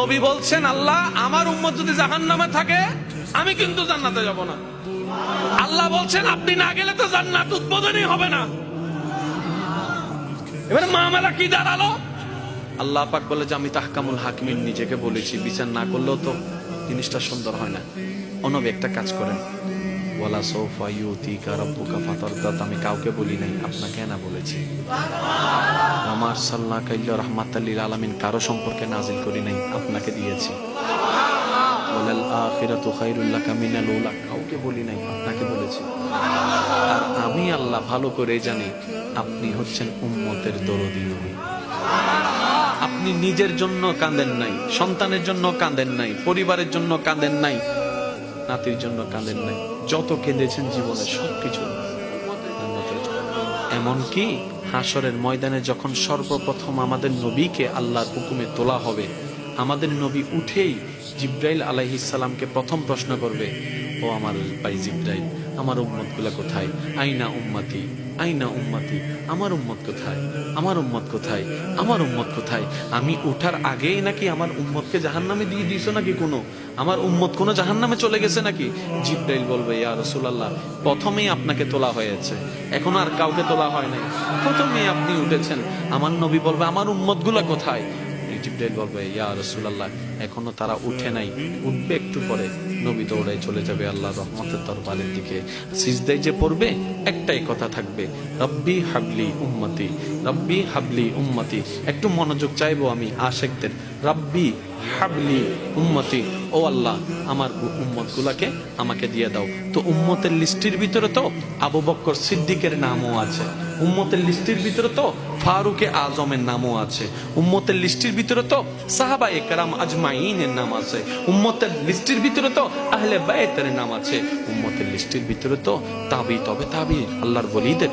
নবী বলছেন, আল্লাহ, আমার উম্মত যদি জাহান নামে থাকে, আমি কিন্তু জান্নাতে যাব না। আল্লাহ বলছেন, আপনি না গেলে তো জান্নাত উদ্বোধনই হবে না। এবারে মামলা কি দাঁড়াল? আল্লাহ পাক বলে যে, আমি তাহকামুল হাকিমিন নিজেকে বলেছি। বিচার না করলেও তো জিনিসটা সুন্দর হয় না। অনবে একটা কাজ করেন। ওয়ালা সোফা ইউতি কারাব্বুকা ফাতারদাত, আমি কাউকে বলি নাই, আপনাকে না বলেছি। আমার সাল্লাহ কাইল্লা রহমাতাল্লিল আলামিন, কারও সম্পর্কে নাজিল করি নাই, আপনাকে দিয়েছি। ওয়ালাল আখিরাতু খায়রুল লাকা মিনাল উলা, কাউকে বলি নাই, আপনাকে বলেছি। আর আমি আল্লাহ ভালো করে জানি, আপনি হচ্ছেন উম্মতের দরদি নবী। আপনি নিজের জন্য কাঁদেন নাই, সন্তানের জন্য কাঁদেন নাই, পরিবারের জন্য কাঁদেন নাই নাতির জন্য কাঁদেন নাই। যত কেঁদেছেন জীবনে সবকিছু এমনকি হাসরের ময়দানে যখন সর্বপ্রথম আমাদের নবীকে আল্লাহর হুকুমে তোলা হবে, আমাদের নবী উঠেই জিব্রাইল আলাইহিসাল্লামকে প্রথম প্রশ্ন করবে, ও আমার ভাই জিব্রাইল আমার উম্মতগুলা কোথায়? আইনা উম্মাতি আইনা উম্মাতি, আমার উম্মত কোথায়? আমার উম্মত কোথায়? আমার উম্মত কোথায়? আমি উঠার আগেই নাকি আমার উম্মতকে জাহান্নামে দিয়ে দিয়েছ নাকি কোনো? আমার উম্মত কোনো জাহান্নামে চলে গেছে নাকি? জিব্রাইল বলবে, ইয়া রাসূলুল্লাহ, প্রথমেই আপনাকে তোলা হয়েছে। এখন আর কাউকে তোলা হয় নাই। প্রথমেই আপনি উঠেছেন। আমার নবী বলবে, আমার উম্মতগুলা কোথায়? জিব্রাইল বলবে ইয়া রাসূলুল্লাহ, এখনও তারা উঠে নাই। উঠবে একটু পরে। নবী দৌড়ায় চলে যাবে আল্লাহ রহমতের দরবারের দিকে। সিজদায় যে পড়বে, একটাই কথা থাকবে, রব্বি হাবলি উম্মতি, রব্বি হাবলি উম্মতি। একটু মনোযোগ চাইব আমি আশেকদের, রব্বি হাবলি উম্মতি। ও আল্লাহ, আমার উম্মত গুলাকে আমাকে দিয়ে দাও। তো উম্মতের লিস্টির ভিতরে তো আবু বক্কর সিদ্দিকের নামও আছে। উম্মতের লিস্টির ভিতরে তো ফারুকে আজমের নামও আছে। উম্মতের লিস্টির ভিতরে তো সাহাবা একরাম আজমাইনের নাম আছে। উম্মতের লিস্টির ভিতরে তো আহলে বায়েতের নাম আছে। উম্মতের লিস্টির ভিতরে তো তাবি, তবে তাবি, আল্লাহর বলিদের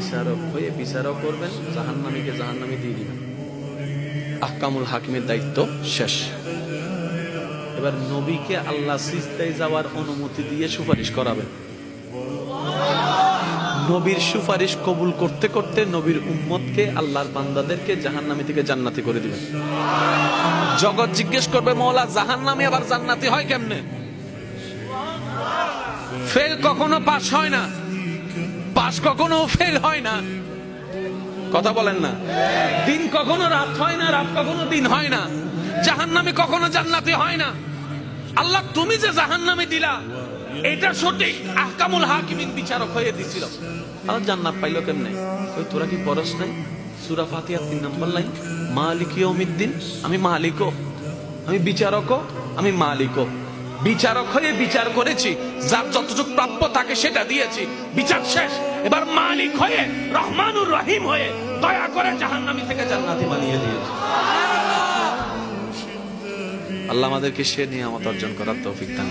বিচারক হয়ে বিচারক করবেন, জাহান্নামীকে জাহান্নামী দিয়ে দিবেন। আহকামুল হাকিমের দায়িত্ব শেষ। এবার নবীকে আল্লাহ সিজদায় যাওয়ার অনুমতি দিয়ে সুপারিশ করাবেন। নবীর সুপারিশ কবুল করতে করতে নবীর উম্মতকে, আল্লাহর বান্দাদেরকে জাহান্নামী থেকে জান্নাতি করে দিবেন। জগৎ জিজ্ঞেস করবে, মৌলা, জাহান্নামী আবার জান্নাতি হয় কেমনে? ফেল কখনো পাস হয় না। পাস কখনো ফেল হয় না। কথা বলেন না। দিন কখনো রাত হয় না, রাত কখনো দিন হয় না। জাহান্নামে কখনো জান্নাতি হয় না। আল্লাহ, তুমি যে জাহান্নামে দিলা, এটা সঠিক। আহকামুল হাকিমিন বিচারক হয়ে দিছিল। আর জান্নাত পাইলো কেমনে? কই তোরা কি পরশ নাই? সুরা ফাতিহা তিন নম্বর লাইন, মালিক ইয়াউমিদ্দিন, আমি মালিকও। আমি বিচারকও, আমি মালিকও। বিচারক হয়ে বিচার করেছি। যার যতটুকু প্রাপ্য তাকে সেটা দিয়েছি। বিচার শেষ। এবার মালিক হয়ে, রহমানুর রহিম হয়ে দয়া করে জাহান্নামি থেকে জান্নাতি বানিয়ে দিয়েছি আল্লাহ আমাদেরকে সে নিয়ে আমার অর্জন করার তৌফিক দান